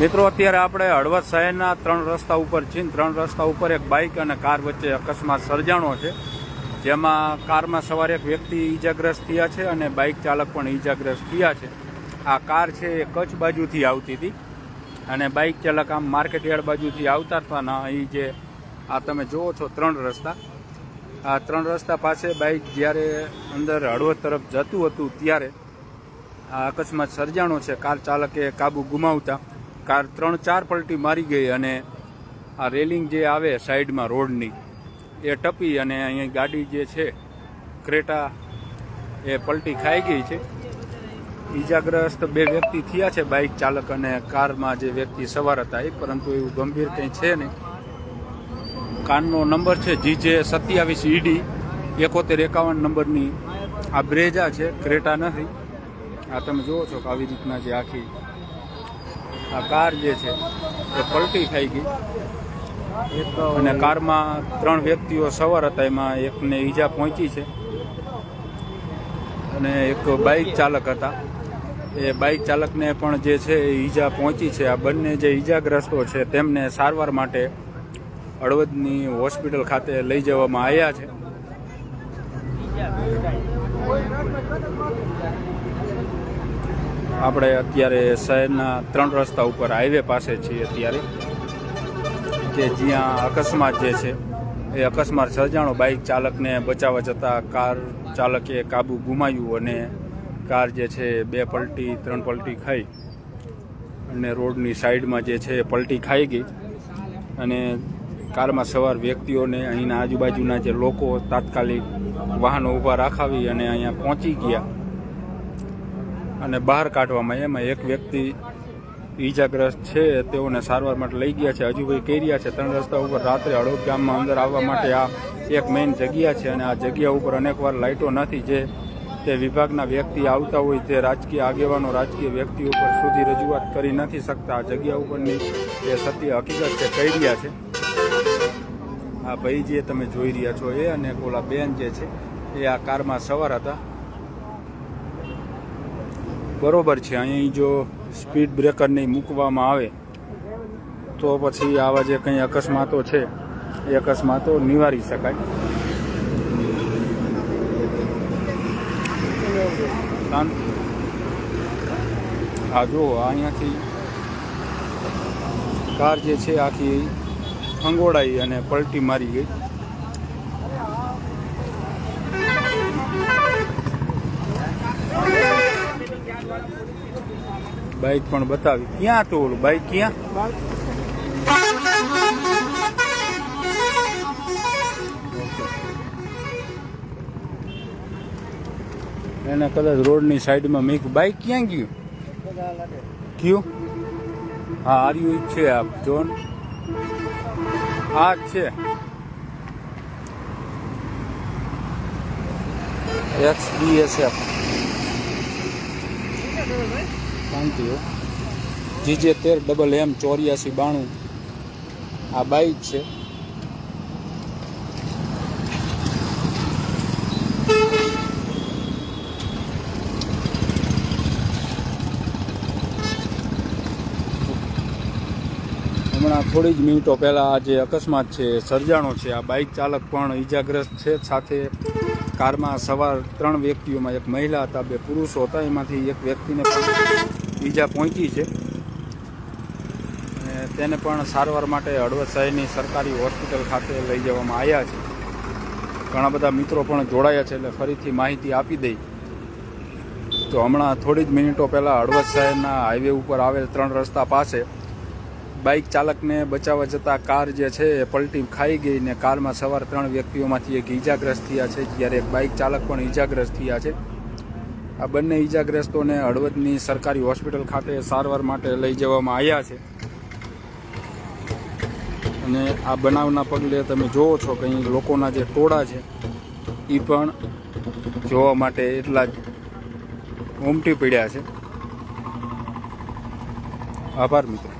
મિત્રો, અત્યારે આપણે હળવદ શહેરના ત્રણ રસ્તા ઉપર છીએ. ત્રણ રસ્તા ઉપર એક બાઇક અને કાર વચ્ચે અકસ્માત સર્જાણો છે. જેમાં કારમાં સવાર એક વ્યક્તિ ઈજાગ્રસ્ત થયા છે અને બાઇક ચાલક પણ ઈજાગ્રસ્ત થયા છે. આ કાર છે એ કચ્છ બાજુથી આવતી હતી અને બાઇક ચાલક આમ માર્કેટ યાર્ડ બાજુથી આવતા હતા અહીં જે આ તમે જુઓ છો ત્રણ રસ્તા. આ ત્રણ રસ્તા પાસે બાઇક જ્યારે અંદર હળવદ તરફ જતું હતું ત્યારે આ અકસ્માત સર્જાણો છે. કાર ચાલકે કાબુ ગુમાવતા. કાર ત્રણ ચાર પલટી મારી ગઈ અને આ રેલિંગ જે આવે સાઈડમાં રોડની, એ ટપી અને અહીંયા ગાડી જે છે, ક્રેટા, એ પલટી ખાઈ ગઈ છે. ઈજાગ્રસ્ત બે વ્યક્તિ થયા છે બાઇક ચાલક અને કારમાં જે વ્યક્તિ સવાર હતા એ, પરંતુ એવું ગંભીર કંઈ છે નહીં. કારનો નંબર છે જીજે સત્યાવીસ ઈડી, એકોતેર એકાવન નંબરની. આ બ્રેજા છે, ક્રેટા નથી. આ તમે જુઓ છો કે આવી રીતના જે આખી આ કાર જે છે, એ પલટી થઈ ગઈ. અને કારમાં ત્રણ વ્યક્તિઓ સવાર હતા, એમાં એકને ઈજા પહોંચી છે. અને એક બાઇક ચાલક હતા. એ બાઇક ચાલકને પણ જે છે, એ ઈજા પહોંચી છે. આ બંને જે ઈજાગ્રસ્તો છે, તેમને સારવાર માટે હળવદની હોસ્પિટલ ખાતે લઈ જવામાં આવ્યા છે. આપણે અત્યારે શહેરના ત્રણ રસ્તા ઉપર હાઈવે પાસે છીએ અત્યારે, કે જ્યાં અકસ્માત જે છે, એ અકસ્માત સર્જાણો બાઇક ચાલકને બચાવવા જતાં કાર ચાલકે કાબુ ગુમાવ્યું અને કાર જે છે, બે પલટી, ત્રણ પલટી ખાઈ અને રોડની સાઈડમાં જે છે પલટી ખાઈ ગઈ અને કારમાં સવાર વ્યક્તિઓને અહીંના આજુબાજુના જે લોકો તાત્કાલિક વાહનો ઊભા રાખાવી અને અહીંયા પહોંચી ગયા. અને બહાર કાઢવામાં એમાં એક વ્યક્તિ ઈજાગ્રસ્ત છે, તેઓને સારવાર માટે લઈ ગયા છે, હજુ કહી રહ્યા છે. ત્રણ રસ્તા ઉપર રાત્રે હળવદ ગામમાં અંદર આવવા માટે આ એક મેઇન જગ્યા છે અને આ જગ્યા ઉપર અનેકવાર લાઇટો નથી જે તે વિભાગના વ્યક્તિ આવતા હોય તે રાજકીય આગેવાનો, રાજકીય વ્યક્તિ ઉપર સુધી રજૂઆત કરી નથી શકતા. આ જગ્યા ઉપરની જે સત્ય હકીકત છે, કહી રહ્યા છે. આ ભાઈ જે તમે જોઈ રહ્યા છો, એ અને ઓલા બેન જે છે, એ આ કારમાં સવાર હતા. બરોબર છે. અહીં જો સ્પીડ બ્રેકર નહીં મૂકવામાં આવે, તો પછી આવા જે કંઈ અકસ્માતો છે, એ અકસ્માતો નિવારી શકાય. હા જો અહીંયાથી કાર જે છે, આખી ફંગોળાઈ અને પલટી મારી ગઈ. બાઇક પણ બતાવી. ક્યાં હતું ઓલું બાઇક ક્યાં? એને કદાચ રોડની સાઈડમાં મેં બાઇક ક્યાં ગયું? કયું હા આર્યુ છે આપ જોન આ છે. એક્સ બીએસએફ શાંતિ હો. જીજે તેર ડબલ એમ ચોર્યાસી બાણું. આ બાઈક છે. હમણાં થોડી જ મિનિટો પહેલાં આ જે અકસ્માત છે સર્જાણો છે. આ બાઇક ચાલક પણ ઈજાગ્રસ્ત છે. સાથે કારમાં સવાર ત્રણ વ્યક્તિઓમાં એક મહિલા હતા, બે પુરુષો હતા. એમાંથી એક વ્યક્તિને ઈજા પહોંચી છે. અને તેને પણ સારવાર માટે હળવદ શહેરની સરકારી હોસ્પિટલ ખાતે લઈ જવામાં આવ્યા છે. ઘણા બધા મિત્રો પણ જોડાયા છે એટલે ફરીથી માહિતી આપી દઈ. તો હમણાં થોડી જ મિનિટો પહેલાં હળવદ શહેરના હાઈવે ઉપર આવેલ ત્રણ રસ્તા પાસે બાઇક ચાલકને બચાવવા જતાં કાર જે છે એ પલટી ખાઈ ગઈ ને કારમાં સવાર ત્રણ વ્યક્તિઓમાંથી એક ઈજાગ્રસ્ત થયા છે, જ્યારે એક બાઇક ચાલક પણ ઈજાગ્રસ્ત થયા છે. આ બંને ઈજાગ્રસ્તોને હળવદની સરકારી હોસ્પિટલ ખાતે સારવાર માટે લઈ જવામાં આવ્યા છે. અને આ બનાવના પગલે તમે જોવો છો કે અહીં લોકોના જે ટોળા છે એ પણ જોવા માટે એટલા જ ઉમટી પડ્યા છે. આભાર મિત્રો.